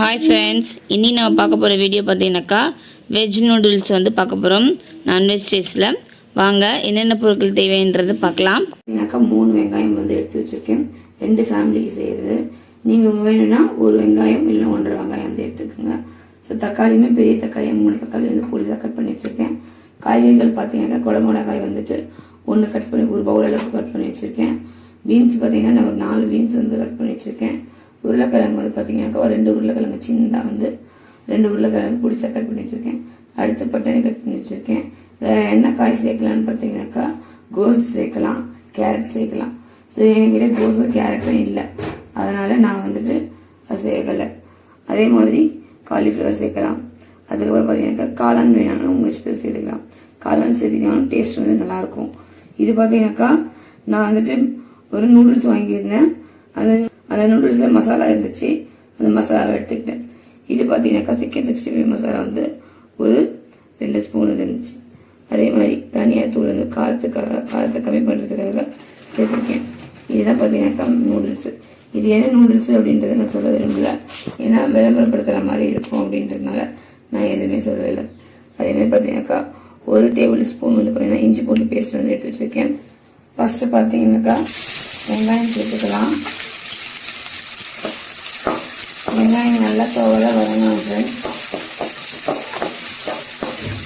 Hi friends இனி நம்ம பார்க்க போகிற வீடியோ பார்த்தீங்கன்னாக்கா வெஜ் நூடுல்ஸ் வந்து பார்க்க போகிறோம் நான்வெஜ் டேஸ்ட்டில் வாங்க என்னென்ன பொருட்கள் தேவைன்றது பார்க்கலாம். பார்த்தீங்கன்னாக்கா மூணு வெங்காயம் வந்து எடுத்து வச்சுருக்கேன். ரெண்டு ஃபேமிலிக்கு செய்கிறது நீங்கள் வேணும்னா ஒரு வெங்காயம் இல்லை ஒன்றரை வெங்காயம் வந்து எடுத்துக்கோங்க. ஸோ தக்காளியுமே பெரிய தக்காளி மூணு தக்காளி வந்து பொடிசாக கட் பண்ணி வச்சுருக்கேன். காய்கறிகள் பார்த்தீங்கன்னா குடமிளகாய் வந்துட்டு ஒன்று கட் பண்ணி ஒரு பவுல் அளவுக்கு கட் பண்ணி வச்சுருக்கேன். பீன்ஸ் பார்த்தீங்கன்னா நான் ஒரு நாலு பீன்ஸ் வந்து கட் பண்ணி வச்சுருக்கேன். உருளைக்கிழங்கு வந்து பார்த்தீங்கன்னாக்கா ஒரு ரெண்டு உருளைக்கிழங்கு சின்னதாக வந்து ரெண்டு உருளைக்கிழங்கு பிடிச்சா கட் பண்ணி வச்சுருக்கேன். அடுத்து பட்டாணி கட் பண்ணி வச்சுருக்கேன். வேறு என்ன காய் சேர்க்கலான்னு பார்த்தீங்கன்னாக்கா கோஸ் சேர்க்கலாம் கேரட் சேர்க்கலாம். ஸோ என்கிட்ட கோஸும் கேரட்டும் இல்லை. அதனால் நான் வந்துட்டு அது சேர்க்கலை. அதே மாதிரி காலிஃப்ளவர் சேர்க்கலாம். அதுக்கப்புறம் பார்த்தீங்கன்னாக்கா காளான் வேணாலும் உங்கள் இஷ்டத்துக்கு சேர்த்துக்கலாம். காளான் சேர்த்திங்கனாலும் டேஸ்ட் வந்து நல்லாயிருக்கும். இது பார்த்தீங்கன்னாக்கா நான் வந்துட்டு ஒரு நூடுல்ஸ் வாங்கியிருந்தேன். அது அந்த நூடுல்ஸில் மசாலா இருந்துச்சு. அந்த மசாலாவை எடுத்துக்கிட்டேன். இது பார்த்தீங்கன்னாக்கா சிக்கன் சிக்ஸ்டி ஃபைவ் மசாலா வந்து ஒரு ரெண்டு ஸ்பூன் இருந்துச்சு. அதே மாதிரி தனியாக தூள் வந்து காரத்துக்காக காரத்தை கம்மி பண்ணுறதுக்காக சேர்த்துருக்கேன். இதுதான் பார்த்தீங்கன்னாக்கா நூடுல்ஸு இது என்ன நூடுல்ஸ் அப்படின்றத நான் சொல்ல விரும்பல. ஏன்னா விளம்பரப்படுத்துகிற மாதிரி இருக்கும் அப்படின்றதுனால நான் எதுவுமே சொல்லலை அதேமாதிரி பார்த்தீங்கன்னாக்கா ஒரு டேபிள் ஸ்பூன் வந்து பார்த்தீங்கன்னா இஞ்சி பூண்டு பேஸ்ட் வந்து எடுத்து வச்சுருக்கேன். ஃபஸ்ட்டு பார்த்தீங்கன்னாக்கா வெங்காயம் சேர்த்துக்கலாம். வெங்காயம் நல்லா துவல வரணும் ஃப்ரெண்ட்ஸ்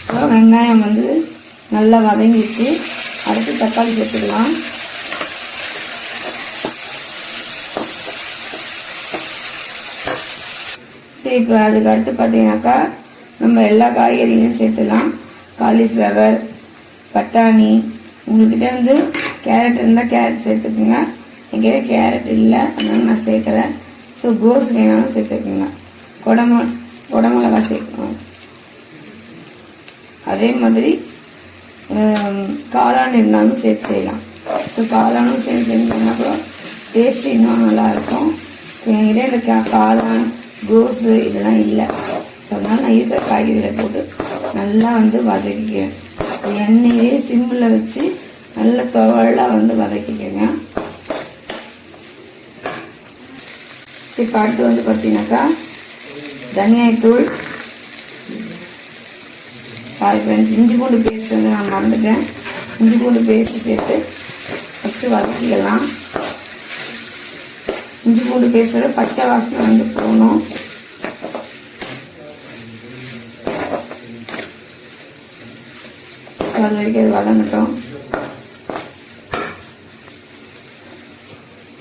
அப்புறம் வெங்காயம் வந்து நல்லா வதங்கிட்டு அடுத்து தக்காளி சேர்த்துக்கலாம். சரி இப்போ அதுக்கு அடுத்து பார்த்தீங்கன்னாக்கா நம்ம எல்லா காய்கறிகளையும் சேர்த்துலாம் காலிஃப்ளவர் பட்டாணி உங்கள்கிட்ட வந்து கேரட் இருந்தால் கேரட் சேர்த்துக்குங்க. என்கிட்ட கேரட் இல்லை அதனால நான் சேர்க்கலை. ஸோ கோஸ் வேணாலும் சேர்த்துக்கோங்க குடம குடமிளகா சேர்க்கணும் அதே மாதிரி காளான் இருந்தாலும் சேர்த்து செய்யலாம். ஸோ காளானும் சேர்த்து செஞ்சோம்னா கூட டேஸ்ட் இன்னும் நல்லாயிருக்கும். ஸோ என்கிட்ட இந்த காளான் கோஸு இதெல்லாம் இல்லை. ஸோ அதனால் நான் இருக்கிற காய்கறிகளை போட்டு நல்லா வந்து வதக்கிக்கிறேன். எண்ணெயே சிம்மில் வச்சு நல்ல துவலாக வந்து வதக்கிக்கங்க இப்போ அடுத்து வந்து பார்த்தீங்கன்னாக்கா தனியாய்த்தூள் சாரி ஃப்ரெண்ட்ஸ் இஞ்சி பூண்டு பேஸ்ட் வந்து நான் மறந்துட்டேன். இஞ்சி பூண்டு பேஸ்ட் சேர்த்து ஃபஸ்ட்டு வதக்கிக்கலாம். இஞ்சி பூண்டு பேஸ்ட்டோட பச்சை வாசனை வந்து போகணும் அது வரைக்கும் அது வதங்கட்டும்.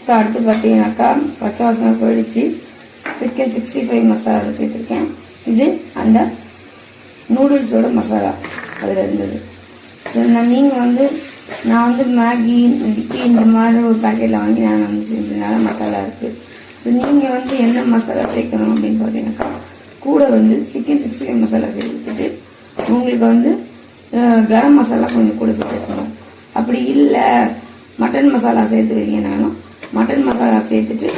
ஸோ அடுத்து பார்த்தீங்கன்னாக்கா பச்சை வாசனை போயிடுச்சு. சிக்கன் சிக்ஸ்டி ஃபைவ் மசாலா சேர்த்துருக்கேன். இது அந்த நூடுல்ஸோட மசாலா அதில் இருந்தது. ஸோ நான் நீங்கள் வந்து நான் வந்து மேகி இட்லி இந்த மாதிரி ஒரு பேக்கெட்டில் வாங்கி நான் வந்து செஞ்சதுனால மசாலா இருக்குது ஸோ நீங்கள் வந்து என்ன மசாலா சேர்க்கணும் அப்படின்னு பார்த்தீங்கன்னாக்கா கூட வந்து சிக்கன் சிக்ஸ்டி ஃபைவ் மசாலா சேர்த்துட்டு உங்களுக்கு வந்து கரம் மசாலா கொஞ்சம் கூட சேர்த்துக்கணும். அப்படி இல்லை மட்டன் மசாலா சேர்த்து வைங்க நானும். மட்டன் மசாலா சேர்த்துட்டு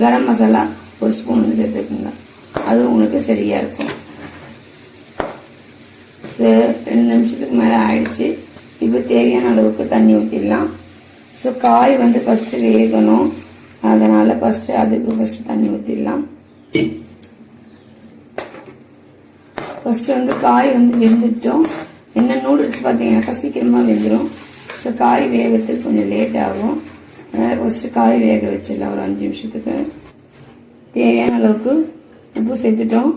கரம் மசாலா ஒரு ஸ்பூன் வந்து சேர்த்துக்குங்க. அது உங்களுக்கு சரியாக இருக்கும். ஸோ ரெண்டு நிமிஷத்துக்கு மேலே ஆயிடுச்சு. இப்போ தேவையான அளவுக்கு தண்ணி ஊற்றிடலாம் ஸோ காய் வந்து ஃபஸ்ட்டு வேகணும். அதனால் ஃபஸ்ட்டு அதுக்கு ஃபஸ்ட்டு தண்ணி ஊற்றிடலாம் ஃபஸ்ட்டு வந்து காய் வந்து வெந்துட்டோம். என்ன நூடுல்ஸ் பார்த்தீங்கன்னாக்கா சீக்கிரமாக வெந்துடும் ஸோ காய் வேகத்துக்கு கொஞ்சம் லேட் ஆகும். ஃபஸ்ட்டு காய் வேக வச்சிடலாம் ஒரு அஞ்சு நிமிஷத்துக்கு. தேவையான அளவுக்கு உப்பு சேர்த்துட்டோம்.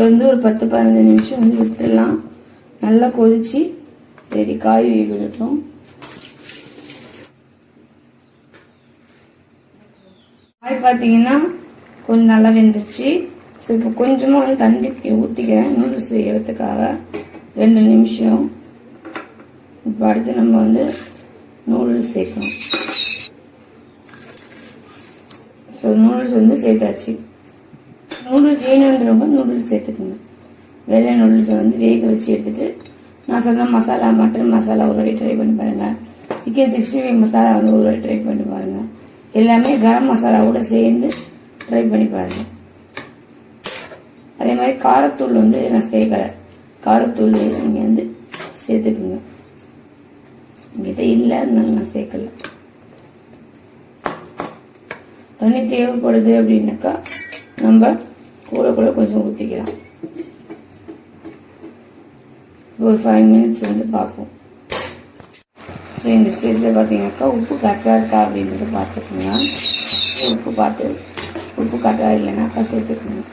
வந்து ஒரு பத்து பதினஞ்சு நிமிஷம் வந்து விட்டுடலாம். நல்லா கொதிச்சு ரெடி காய் வேக விட்டுட்டோம் காய் பார்த்தீங்கன்னா கொஞ்சம் நல்லா வெந்துருச்சு. ஸோ இப்போ கொஞ்சமாக வந்து தண்ணி ஊற்றிக்கிறேன் நூடுல்ஸ் செய்யறதுக்காக. ரெண்டு நிமிஷம். இப்போ அடுத்து நம்ம வந்து நூடுல்ஸ் சேர்க்கணும். ஸோ நூடுல்ஸ் வந்து சேர்த்தாச்சு. நூடுல்ஸ் வேணுன்றவங்க நூடுல்ஸ் சேர்த்துக்குங்க. வெள்ளை நூடுல்ஸை வந்து வேக வச்சு எடுத்துகிட்டு நான் சொன்ன மசாலா மட்டன் மசாலா ஒரு வாட்டி ட்ரை பண்ணி பாருங்கள் சிக்கன் சிக்ஸ்டி ஃபைவ் மசாலா வந்து ஒரு வாட்டி ட்ரை பண்ணி பாருங்கள் எல்லாமே கரம் மசாலாவோட சேர்ந்து ட்ரை பண்ணி பாருங்கள் அதே மாதிரி காரத்தூள் வந்து நான் சேர்க்கலை. காரத்தூள் நீங்கள் வந்து சேர்த்துக்குங்க. என்கிட்ட இல்லை அதனால நான் சேர்க்கல. தண்ணி தேவைப்படுது அப்படின்னாக்கா நம்ம கூட கூட கொஞ்சம் ஊற்றிக்கலாம் ஒரு ஃபைவ் மினிட்ஸ் வந்து பார்ப்போம். ஸோ இந்த ஸ்டேஜில் பார்த்தீங்கன்னாக்கா உப்பு கரெக்டாக இருக்கா அப்படின்றத பார்த்துக்கோங்க. உப்பு பார்த்து உப்பு கரெக்டாக இல்லைனாக்கா சேர்த்துக்கணும்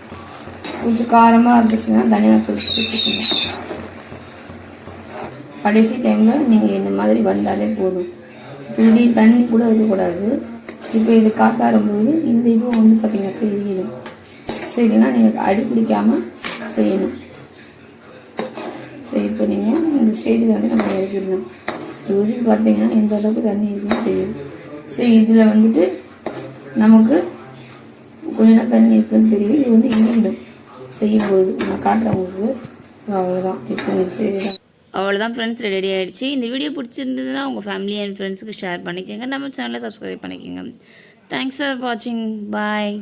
கொஞ்சம் காரமாக இருந்துச்சுன்னா தனியாக தூக்கி சேர்த்துக்கணும் கடைசி டைமில் நீங்கள் இந்த மாதிரி வந்தாலே போதும். துளி தண்ணி கூட இருக்கக்கூடாது. இப்போ இது காத்தாரும்போது இந்த இதுவும் வந்து பார்த்திங்கன்னா எரியிடும் ஸோ இல்லைன்னா நீங்கள் அடி பிடிக்காமல் செய்யணும். ஸோ இப்போ நீங்கள் இந்த ஸ்டேஜில் வந்து நம்ம இறக்கிடணும். இது வந்து பார்த்தீங்கன்னா எந்த அளவுக்கு தண்ணி இருக்குன்னு தெரியும். ஸோ இதில் வந்துட்டு நமக்கு கொஞ்சம் தான் தண்ணி இருக்குன்னு தெரியும். இது வந்து இங்கிடும் செய்யும்போது நான் காட்டுறேன் உங்களுக்கு அவ்வளோதான் இப்போ செய்யலாம் தான் அவ்வளோதான் ஃப்ரெண்ட்ஸ் ரெடி ஆகிடுச்சு இந்த வீடியோ பிடிச்சிருந்ததுன்னா உங்கள் ஃபேமிலி அண்ட் ஃப்ரெண்ட்ஸுக்கு ஷேர் பண்ணிக்கோங்க. நம்ம சேனலை சப்ஸ்கிரைப் பண்ணிக்கோங்க. தேங்க்ஸ் ஃபார் வாட்சிங் பாய்